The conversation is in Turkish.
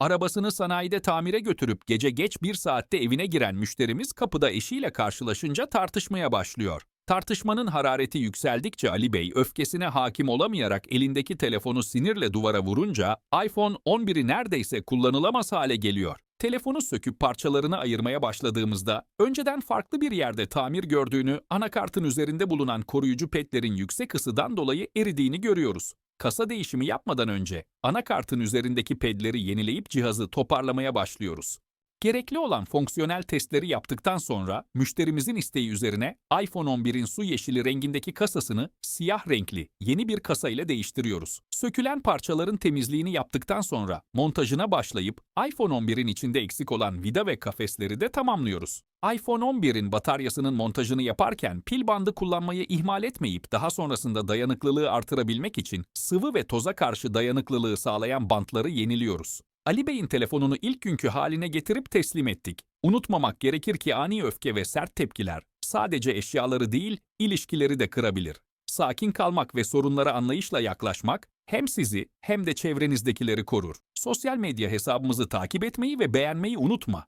Arabasını sanayide tamire götürüp gece geç bir saatte evine giren müşterimiz kapıda eşiyle karşılaşınca tartışmaya başlıyor. Tartışmanın harareti yükseldikçe Ali Bey öfkesine hakim olamayarak elindeki telefonu sinirle duvara vurunca iPhone 11'i neredeyse kullanılamaz hale geliyor. Telefonu söküp parçalarını ayırmaya başladığımızda önceden farklı bir yerde tamir gördüğünü, anakartın üzerinde bulunan koruyucu petlerin yüksek ısıdan dolayı eridiğini görüyoruz. Kasa değişimi yapmadan önce anakartın üzerindeki pedleri yenileyip cihazı toparlamaya başlıyoruz. Gerekli olan fonksiyonel testleri yaptıktan sonra müşterimizin isteği üzerine iPhone 11'in su yeşili rengindeki kasasını siyah renkli yeni bir kasa ile değiştiriyoruz. Sökülen parçaların temizliğini yaptıktan sonra montajına başlayıp iPhone 11'in içinde eksik olan vida ve kafesleri de tamamlıyoruz. iPhone 11'in bataryasının montajını yaparken pil bandı kullanmayı ihmal etmeyip daha sonrasında dayanıklılığı artırabilmek için sıvı ve toza karşı dayanıklılığı sağlayan bantları yeniliyoruz. Ali Bey'in telefonunu ilk günkü haline getirip teslim ettik. Unutmamak gerekir ki ani öfke ve sert tepkiler sadece eşyaları değil, ilişkileri de kırabilir. Sakin kalmak ve sorunlara anlayışla yaklaşmak hem sizi hem de çevrenizdekileri korur. Sosyal medya hesabımızı takip etmeyi ve beğenmeyi unutma.